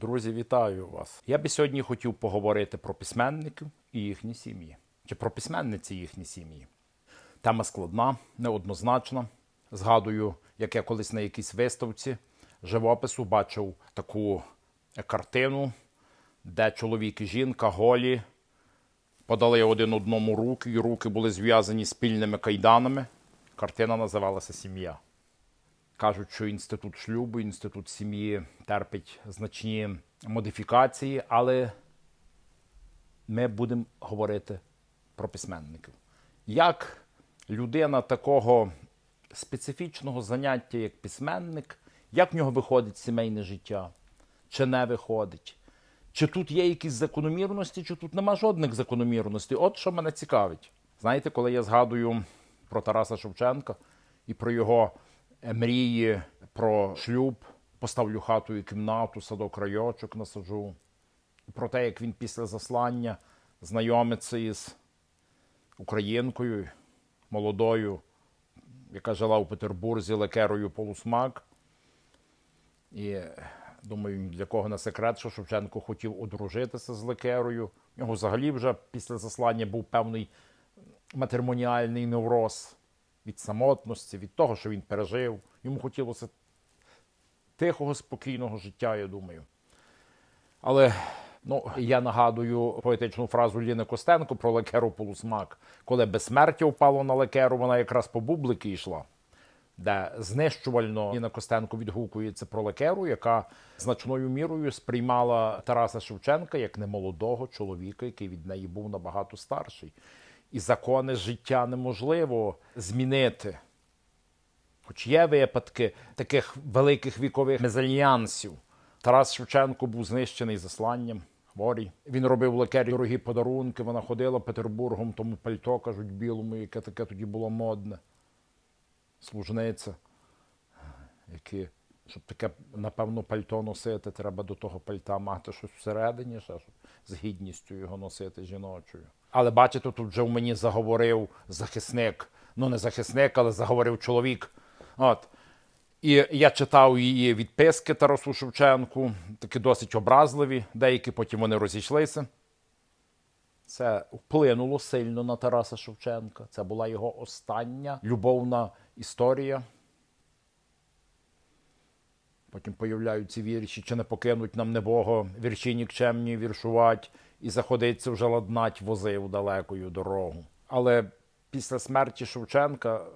Друзі, вітаю вас. Я би сьогодні хотів поговорити про письменників і їхні сім'ї, чи про письменниці їхні сім'ї. Тема складна, неоднозначна. Згадую, як я колись на якійсь виставці живопису бачив таку картину, де чоловік і жінка голі подали один одному руки, і руки були зв'язані спільними кайданами. Картина називалася Сім'я. Кажуть, що інститут шлюбу, інститут сім'ї терпить значні модифікації, але ми будемо говорити про письменників. Як людина такого специфічного заняття, як письменник, як в нього виходить сімейне життя, чи не виходить? Чи тут є якісь закономірності, чи тут нема жодних закономірностей? От що мене цікавить. Знаєте, коли я згадую про Тараса Шевченка і про його мрії про шлюб, поставлю хату і кімнату, садок райочок насаджу, про те, як він після заслання знайомиться із українкою молодою, яка жила у Петербурзі лекерою Полусмак. І думаю, для кого не секрет, що Шевченко хотів одружитися з лекерою. У нього взагалі вже після заслання був певний матримоніальний невроз від самотності, від того, що він пережив. Йому хотілося тихого, спокійного життя, я думаю. Але ну, я нагадую поетичну фразу Ліни Костенко про лекеру Полусмак. Коли безсмертя впало на лекеру, вона якраз по бублики йшла, де знищувально Ліна Костенко відгукується про лекеру, яка значною мірою сприймала Тараса Шевченка як немолодого чоловіка, який від неї був набагато старший. І закони життя неможливо змінити. Хоч є випадки таких великих вікових мезальянсів. Тарас Шевченко був знищений засланням, хворий. Він робив лекері дорогі подарунки. Вона ходила Петербургом, тому пальто, кажуть, білому, яке таке тоді було модне. Служниця. Які, щоб таке, напевно, пальто носити, треба до того пальта мати щось всередині, ще, щоб з гідністю його носити жіночою. Але бачите, тут вже в мені заговорив захисник. Ну, не захисник, але заговорив чоловік. От. І я читав її відписки Тарасу Шевченку, такі досить образливі, деякі потім вони розійшлися. Це вплинуло сильно на Тараса Шевченка. Це була його остання любовна історія. Потім появляються вірші, чи не покинуть нам небого, вірші нікчемні віршувати, і заходиться вже ладнать возив далекою дорогу. Але після смерті Шевченка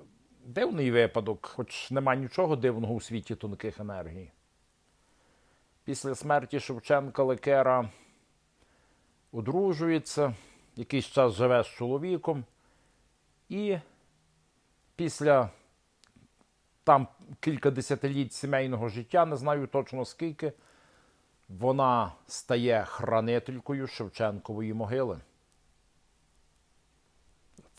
дивний випадок, хоч нема нічого дивного у світі тонких енергій. Після смерті Шевченка Лекера одружується, якийсь час живе з чоловіком, і після там кілька десятиліть сімейного життя, не знаю точно скільки, вона стає хранителькою Шевченкової могили.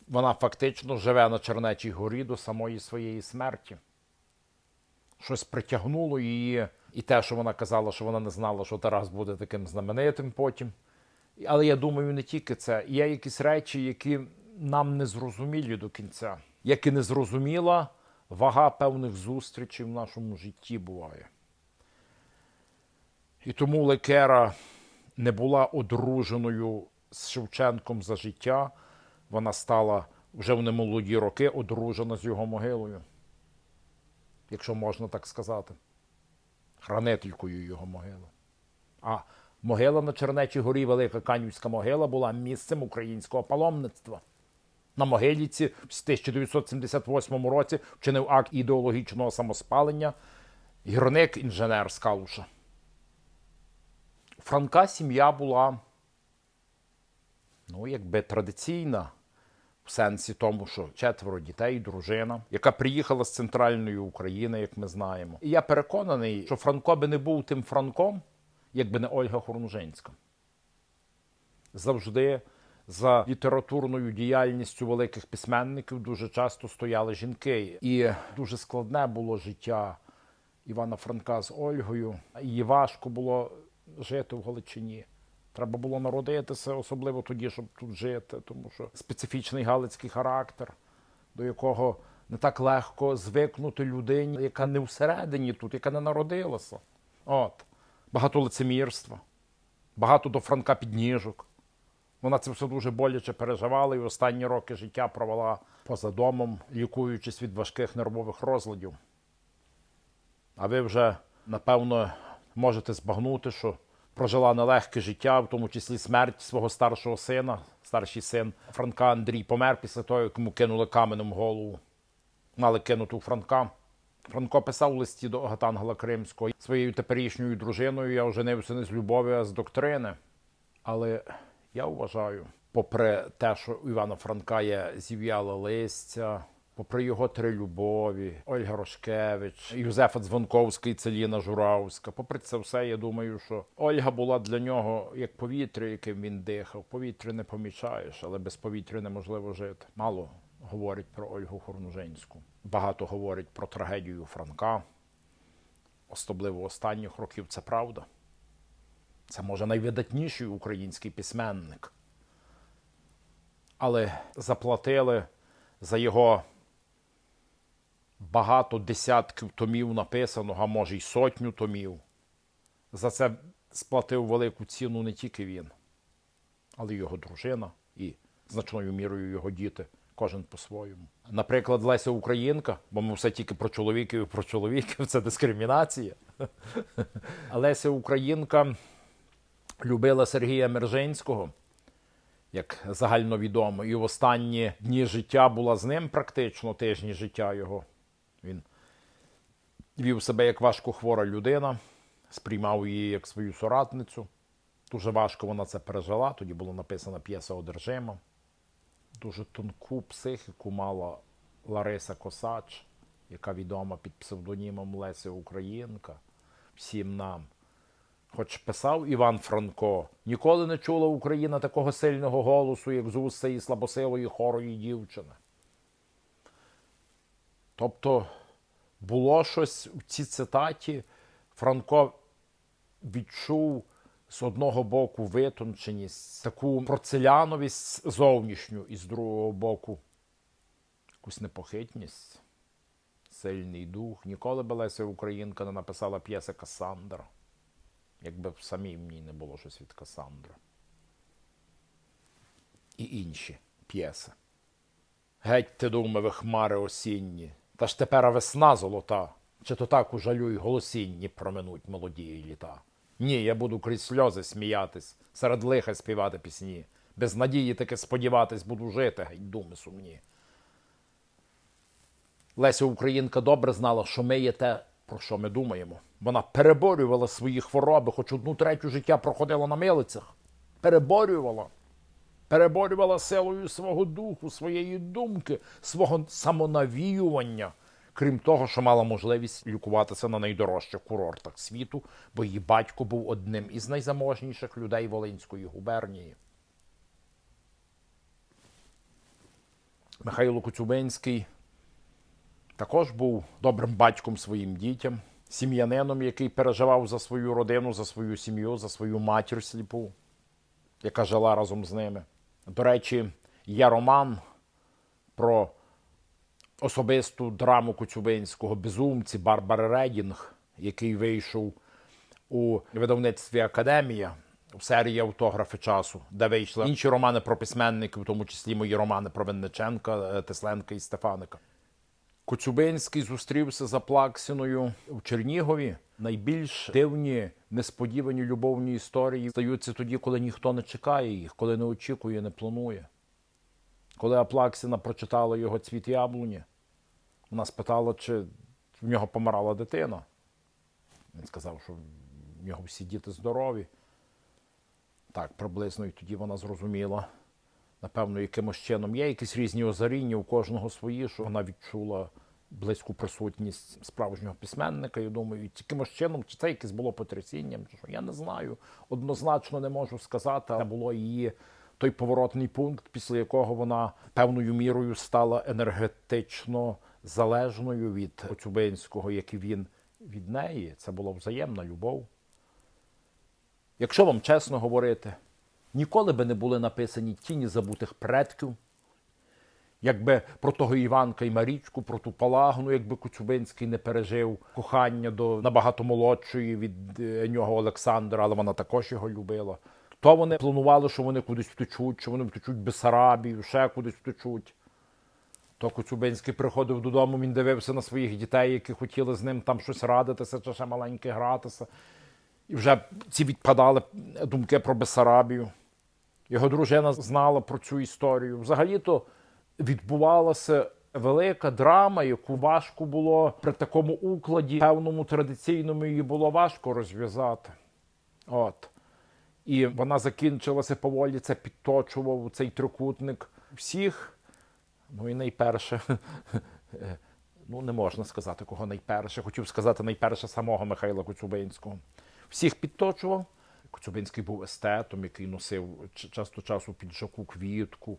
Вона фактично живе на Чернечій горі до самої своєї смерті. Щось притягнуло її, і те, що вона казала, що вона не знала, що Тарас буде таким знаменитим потім. Але я думаю, не тільки це. Є якісь речі, які нам не зрозумілі до кінця, як і не зрозуміла вага певних зустрічей в нашому житті буває. І тому Лекера не була одруженою з Шевченком за життя. Вона стала вже в немолоді роки одружена з його могилою, якщо можна так сказати, хранителькою його могили. А могила на Чернечій горі, Велика Канівська могила, була місцем українського паломництва. На могиліці в 1978 році вчинив акт ідеологічного самоспалення гірник інженер з Калуша. Франка сім'я була, ну, якби традиційна, в сенсі тому, що четверо дітей, дружина, яка приїхала з центральної України, як ми знаємо. І я переконаний, що Франко би не був тим Франком, якби не Ольга Хорунжинська. Завжди за літературною діяльністю великих письменників дуже часто стояли жінки. І дуже складне було життя Івана Франка з Ольгою. Її важко було жити в Галичині. Треба було народитися, особливо тоді, щоб тут жити, тому що специфічний галицький характер, до якого не так легко звикнути людині, яка не всередині тут, яка не народилася. От. багато лицемірства, багато до Франка підніжок. Вона це все дуже боляче переживала і останні роки життя провела поза домом, лікуючись від важких нервових розладів. А ви вже, напевно, можете збагнути, що прожила нелегке життя, в тому числі смерть свого старшого сина. Старший син Франка Андрій помер після того, як йому кинули каменем голову. Мали кинути у Франка. Франко писав у листі до Гатангела Кримського своєю теперішньою дружиною. Я оженився не з любові, а з доктрини. Але я вважаю, попри те, що у Івана Франка є зів'яле листя, попри його три любові, Ольга Рошкевич, Юзефа Дзвонковська і Целіна Журавська. Попри це все, я думаю, що Ольга була для нього як повітря, яким він дихав. Повітря не помічаєш, але без повітря неможливо жити. Мало говорять про Ольгу Хорнужинську. Багато говорять про трагедію Франка. Особливо останніх років це правда. Це може найвидатніший український письменник. Але заплатили за його багато десятків томів написаного, а може й сотню томів. За це сплатив велику ціну не тільки він, але й його дружина і значною мірою його діти, кожен по-своєму. Наприклад, Леся Українка, бо ми все тільки про чоловіків і про чоловіків, це дискримінація. Леся Українка любила Сергія Мержинського, як загальновідомо, і в останні дні життя була з ним практично тижні життя його. Він вів себе як важко хвора людина, сприймав її як свою соратницю. Дуже важко вона це пережила. Тоді була написана п'єса Одержима. Дуже тонку психіку мала Лариса Косач, яка відома під псевдонімом Леся Українка. Всім нам. Хоч писав Іван Франко, ніколи не чула Україна такого сильного голосу, як з уст цієї слабосилої хорої дівчини. Тобто було щось у цій цитаті. Франко відчув з одного боку витонченість, таку порцеляновість зовнішню, і з другого боку якусь непохитність, сильний дух. Ніколи би Леся Українка не написала п'єси Касандра, якби в самій ній не було щось від Касандра. І інші п'єси. Геть ти думави, хмари осінні, та ж тепер весна золота, чи то так у жалю й голосінні проминуть молодії літа. Ні, я буду крізь сльози сміятись, серед лиха співати пісні. Без надії таки сподіватись буду жити, геть думи сумні. Леся Українка добре знала, що ми є те, про що ми думаємо. Вона переборювала свої хвороби, хоч одну третю життя проходила на милицях. Переборювала. Переборювала силою свого духу, своєї думки, свого самонавіювання. Крім того, що мала можливість лікуватися на найдорожчих курортах світу, бо її батько був одним із найзаможніших людей Волинської губернії. Михайло Коцюбинський також був добрим батьком своїм дітям, сім'янином, який переживав за свою родину, за свою сім'ю, за свою матір сліпу, яка жила разом з ними. До речі, є роман про особисту драму Коцюбинського безумці Барбари Редінг, який вийшов у видавництві Академія в серії автографи часу, де вийшли інші романи про письменників, в тому числі мої романи про Винниченка, е, Тесленка і Стефаника. Коцюбинський зустрівся з Аплаксіною в Чернігові. Найбільш дивні, несподівані любовні історії стаються тоді, коли ніхто не чекає їх, коли не очікує, не планує. Коли Аплаксіна прочитала його цвіт яблуні, вона спитала, чи в нього помирала дитина. Він сказав, що в нього всі діти здорові. Так, приблизно, і тоді вона зрозуміла, напевно, якимось чином є якісь різні озаріння у кожного свої, що вона відчула близьку присутність справжнього письменника. Я думаю, і якимось чином, чи це якесь було потрясінням, чи що я не знаю. Однозначно не можу сказати, але було її той поворотний пункт, після якого вона певною мірою стала енергетично залежною від Коцюбинського, як і він від неї. Це була взаємна любов. Якщо вам чесно говорити, ніколи би не були написані тіні забутих предків, Якби про того Іванка і Марічку, про ту Палагну, якби Коцюбинський не пережив кохання до набагато молодшої від е, нього Олександра, але вона також його любила. То вони планували, що вони кудись втечуть, що вони втечуть Бесарабію, ще кудись втечуть. То Коцюбинський приходив додому, він дивився на своїх дітей, які хотіли з ним там щось радитися, чи ще маленьке гратися. І вже ці відпадали думки про Бесарабію. Його дружина знала про цю історію. Взагалі-то відбувалася велика драма, яку важко було при такому укладі, певному традиційному її було важко розв'язати. От. І вона закінчилася поволі, це підточував цей трикутник всіх. Ну і найперше, ну не можна сказати, кого найперше. Хотів сказати найперше самого Михайла Коцюбинського. Всіх підточував. Коцюбинський був естетом, який носив часто часу піджаку квітку,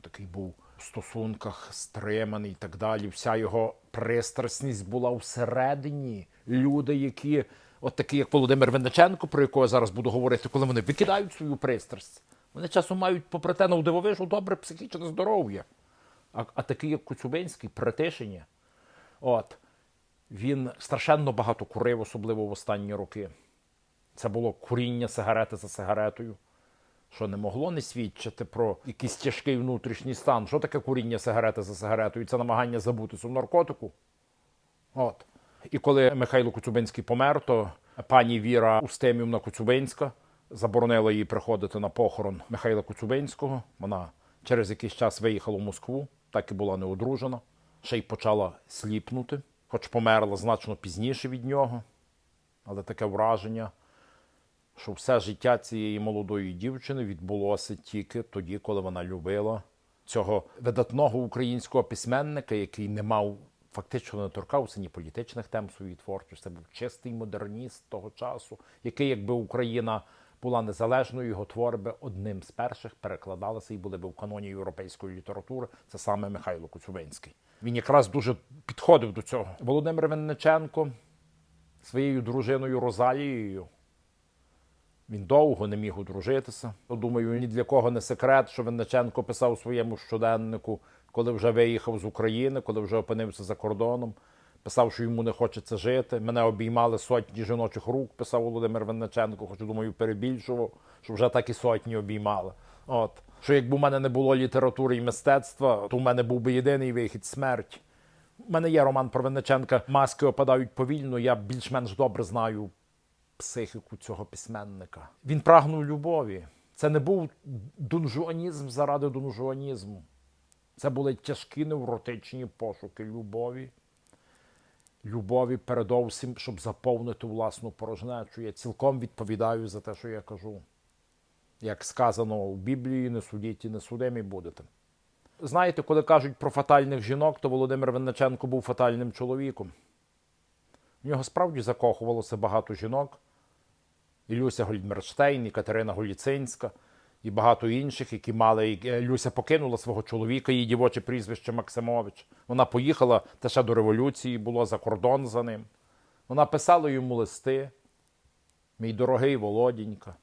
такий був в стосунках стриманий і так далі. Вся його пристрасність була всередині. Люди, які, от такі, як Володимир Винниченко, про якого я зараз буду говорити, коли вони викидають свою пристрасть, вони часом мають, попри те, на дивовижу, добре психічне здоров'я. А, а такий, як Коцюбинський, притишення. От. Він страшенно багато курив, особливо в останні роки. Це було куріння сигарети за сигаретою, що не могло не свідчити про якийсь тяжкий внутрішній стан. Що таке куріння сигарети за сигаретою? Це намагання забутися в наркотику. От. І коли Михайло Коцюбинський помер, то пані Віра Устемівна Коцюбинська заборонила їй приходити на похорон Михайла Коцюбинського. Вона через якийсь час виїхала в Москву, так і була неодружена, ще й почала сліпнути, хоч померла значно пізніше від нього. Але таке враження, що все життя цієї молодої дівчини відбулося тільки тоді, коли вона любила цього видатного українського письменника, який не мав фактично не торкався ні політичних тем своєї творчості. Був чистий модерніст того часу, який, якби Україна була незалежною, його твори би одним з перших перекладалися і були б в каноні європейської літератури. Це саме Михайло Коцюбинський. Він якраз дуже підходив до цього. Володимир Винниченко своєю дружиною Розалією. Він довго не міг одружитися. Ну, Думаю, ні для кого не секрет, що Винниченко писав у своєму щоденнику, коли вже виїхав з України, коли вже опинився за кордоном. Писав, що йому не хочеться жити. Мене обіймали сотні жіночих рук, писав Володимир Винниченко, хоч думаю, перебільшував, що вже так і сотні обіймали. От. Що якби у мене не було літератури і мистецтва, то у мене був би єдиний вихід смерть. У мене є роман про Винниченка Маски опадають повільно. Я більш-менш добре знаю психіку цього письменника. Він прагнув любові. Це не був дунжуанізм заради дунжуанізму. Це були тяжкі невротичні пошуки любові. Любові передовсім, щоб заповнити власну порожнечу. Я цілком відповідаю за те, що я кажу. Як сказано у Біблії, не судіть і не судимі будете. Знаєте, коли кажуть про фатальних жінок, то Володимир Винниченко був фатальним чоловіком. В нього справді закохувалося багато жінок. І Люся Гольдмерштейн, і Катерина Голіцинська, і багато інших, які мали. е, Люся покинула свого чоловіка, її дівоче прізвище Максимович. Вона поїхала те ще до революції, було за кордон за ним. Вона писала йому листи. Мій дорогий Володінька.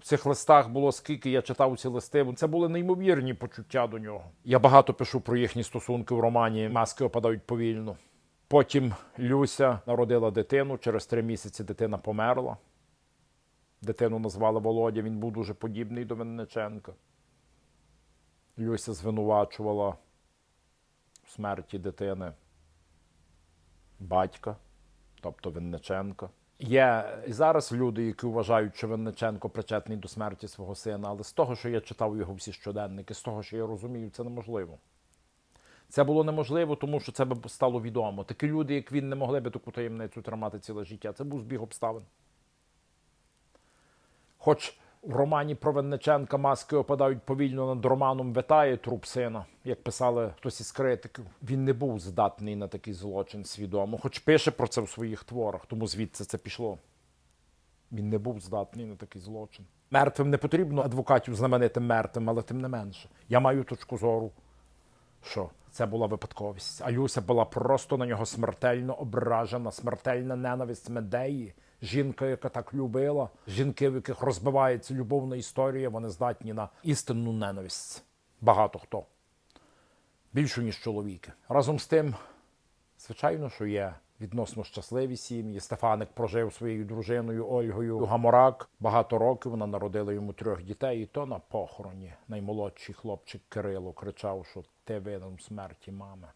В цих листах було скільки я читав ці листи. Це були неймовірні почуття до нього. Я багато пишу про їхні стосунки в романі Маски опадають повільно. Потім Люся народила дитину. Через три місяці дитина померла. Дитину назвали Володя, він був дуже подібний до Винниченка. Люся звинувачувала в смерті дитини батька, тобто Винниченка. Є і зараз люди, які вважають, що Винниченко причетний до смерті свого сина, але з того, що я читав його всі щоденники, з того, що я розумію, це неможливо. Це було неможливо, тому що це б стало відомо. Такі люди, як він, не могли би таку таємницю тримати ціле життя. Це був збіг обставин. Хоч в романі про Винниченка маски опадають повільно над романом витає труп сина, як писали хтось із критиків. Він не був здатний на такий злочин свідомо, хоч пише про це в своїх творах, тому звідси це пішло. Він не був здатний на такий злочин. Мертвим не потрібно адвокатів знаменитим мертвим, але тим не менше. Я маю точку зору, що це була випадковість. А Люся була просто на нього смертельно ображена, смертельна ненависть Медеї. Жінка, яка так любила, жінки, в яких розбивається любовна історія, вони здатні на істинну ненависть. Багато хто. більшу, ніж чоловіки. Разом з тим, звичайно, що є відносно щасливі сім'ї. Стефаник прожив своєю дружиною Ольгою Гаморак багато років. Вона народила йому трьох дітей, і то на похороні. Наймолодший хлопчик Кирило кричав, що ти винен смерті мами.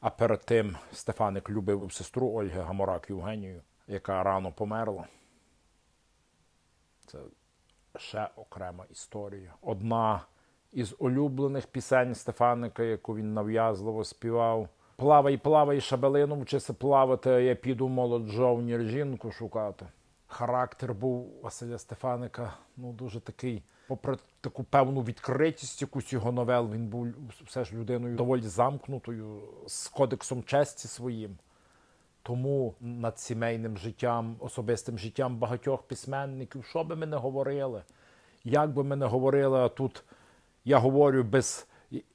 А перед тим Стефаник любив сестру Ольги Гаморак Євгенію, яка рано померла. Це ще окрема історія. Одна із улюблених пісень Стефаника, яку він нав'язливо співав. Плавай, плавай, шабелину, вчися плавати, я піду молод жовнір жінку шукати. Характер був Василя Стефаника ну, дуже такий, попри таку певну відкритість, якусь його новел, він був все ж людиною доволі замкнутою, з кодексом честі своїм. Тому над сімейним життям, особистим життям багатьох письменників, що би ми не говорили, як би ми не говорили, а тут я говорю без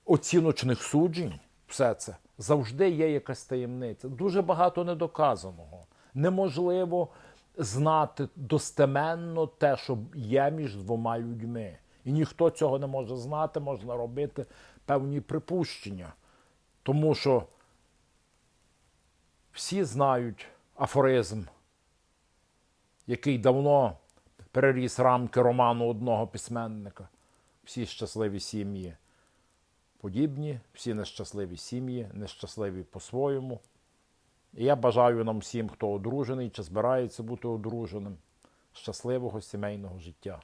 оціночних суджень, все це завжди є якась таємниця. Дуже багато недоказаного. Неможливо знати достеменно те, що є між двома людьми. І ніхто цього не може знати, можна робити певні припущення. Тому що всі знають афоризм, який давно переріс рамки роману одного письменника. Всі щасливі сім'ї подібні, всі нещасливі сім'ї, нещасливі по-своєму. І я бажаю нам всім, хто одружений чи збирається бути одруженим, щасливого сімейного життя.